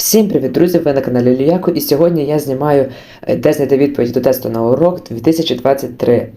Всім привіт, друзі! Ви на каналі Ліяко, і сьогодні я знімаю е, де знайти відповідь до тесту на урок 2023.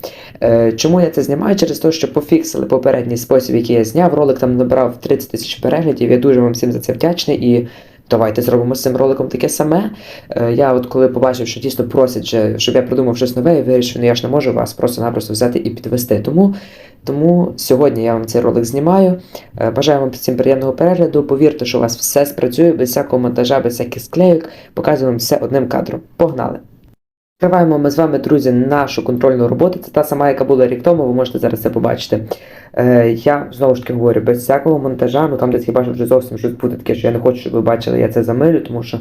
Е, Чому я це знімаю? Через те, що пофіксили попередній спосіб, який я зняв. Ролик там набрав 30 тисяч переглядів. Я дуже вам всім за це вдячний. І давайте зробимо з цим роликом таке саме. Е, Я от коли побачив, що дійсно просять, щоб я придумав щось нове, я вирішив, ну я ж не можу вас просто-напросто взяти і підвести. Тому, тому сьогодні я вам цей ролик знімаю. Е, Бажаю вам всім приємного перегляду. Повірте, що у вас все спрацює без всякого монтажа, без всяких склейок. Показую вам все одним кадром. Погнали! Відкриваємо ми з вами, друзі, нашу контрольну роботу. Це та сама, яка була рік тому, ви можете зараз це побачити. Е, я знову ж таки говорю, без всякого монтажа, ну там десь хіба що вже зовсім щось буде таке, що я не хочу, щоб ви бачили, я це замилю, тому що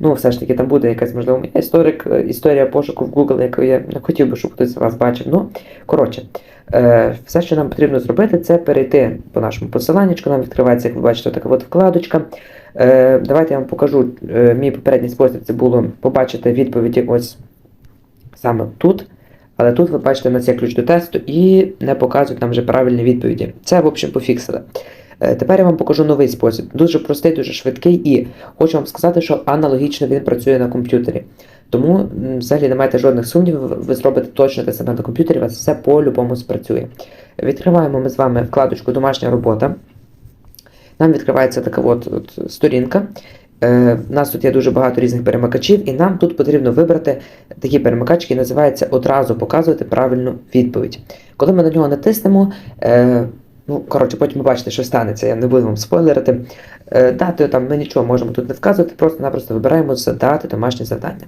ну, все ж таки там буде якась, можливо, моя історик, е, історія пошуку в Google, яку я не хотів би, щоб хтось вас бачив. Ну, коротше, е, все, що нам потрібно зробити, це перейти по нашому посиланнячку. Нам відкривається, як ви бачите, така от вкладочка. Е, давайте я вам покажу е, мій попередній спосіб. Це було побачити відповіді ось саме тут. Але тут ви бачите, у нас ключ до тесту і не показують нам вже правильні відповіді. Це, в общем, пофіксили. Е, Тепер я вам покажу новий спосіб. Дуже простий, дуже швидкий, і хочу вам сказати, що аналогічно він працює на комп'ютері. Тому взагалі не маєте жодних сумнівів, ви зробите точно те саме на комп'ютері, у вас все по-любому спрацює. Відкриваємо ми з вами вкладочку Домашня робота. Нам відкривається така от, от сторінка. Е, У нас тут є дуже багато різних перемикачів, і нам тут потрібно вибрати такий перемикач, який називається одразу показувати правильну відповідь. Коли ми на нього натиснемо, е, ну, коротше, потім ви бачите, що станеться, я не буду вам спойлерити. Е, дати там ми нічого можемо тут не вказувати, просто-напросто вибираємо задати домашнє завдання.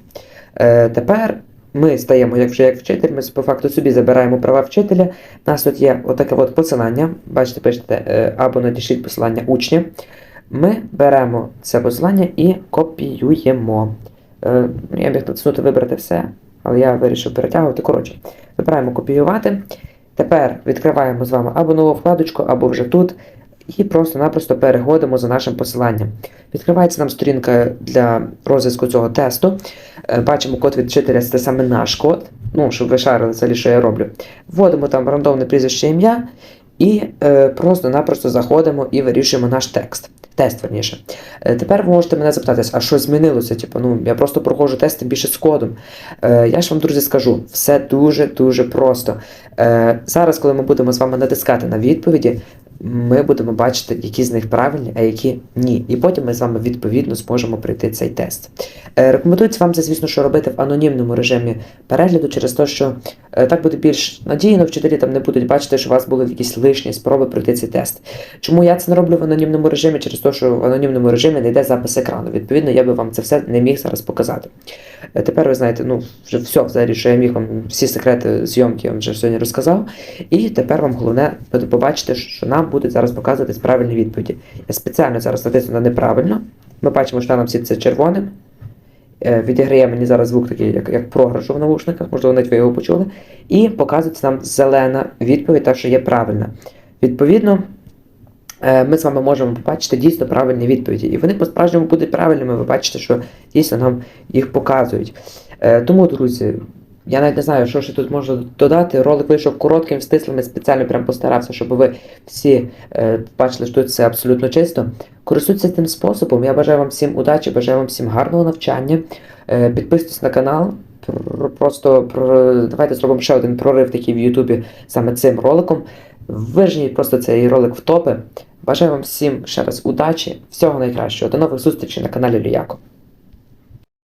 Е, тепер ми стаємо як вже як вчитель, ми по факту собі забираємо права вчителя. У нас тут є отаке от посилання. Бачите, пишете е, або надішліть посилання учня. Ми беремо це посилання і копіюємо. Е, ну, я міг натиснути вибрати все, але я вирішив перетягувати. Коротше, вибираємо копіювати. Тепер відкриваємо з вами або нову вкладочку, або вже тут. І просто-напросто переходимо за нашим посиланням. Відкривається нам сторінка для розв'язку цього тесту. Е, Бачимо код від вчителя, це саме наш код. Ну, щоб ви шарили взагалі, що я роблю. Вводимо там рандомне прізвище ім'я і е, просто-напросто заходимо і вирішуємо наш текст. Тест, верніше. Е, Тепер ви можете мене запитатись, а що змінилося? Типу, ну, я просто проходжу тести більше з кодом. Е, я ж вам, друзі, скажу, все дуже-дуже просто. Е, зараз, коли ми будемо з вами натискати на відповіді, ми будемо бачити, які з них правильні, а які ні. І потім ми з вами відповідно зможемо пройти цей тест. Е, Рекомендується вам це, звісно, що робити в анонімному режимі перегляду, через те, що е, так буде більш надійно, вчителі там не будуть бачити, що у вас були якісь лишні спроби пройти цей тест. Чому я це не роблю в анонімному режимі? Через те, що в анонімному режимі не йде запис екрану. Відповідно, я би вам це все не міг зараз показати. Е, Тепер ви знаєте, ну вже все, взагалі, що я міг вам всі секрети зйомки я вам вже сьогодні розказав. І тепер вам головне побачити, що нам будуть зараз показуватись правильні відповіді. Я спеціально зараз натисну на неправильно. Ми бачимо, що нам всі це червоним. Е, Відіграє мені зараз звук такий, як, як програшу в навушниках, можливо, навіть ви його почули. І показується нам зелена відповідь, та що є правильна. Відповідно, е, ми з вами можемо побачити дійсно правильні відповіді. І вони по-справжньому будуть правильними. Ви бачите, що дійсно нам їх показують. Е, Тому, друзі, я навіть не знаю, що ще тут можна додати. Ролик вийшов коротким, стислим, спеціально прям постарався, щоб ви всі е, бачили, що тут все абсолютно чисто. Користуйтесь цим способом. Я бажаю вам всім удачі, бажаю вам всім гарного навчання. Е, підписуйтесь на канал. Просто пр- давайте зробимо ще один прорив такий в Ютубі саме цим роликом. Вижніть просто цей ролик в топи. Бажаю вам всім ще раз удачі, всього найкращого. До нових зустрічей на каналі Люяко.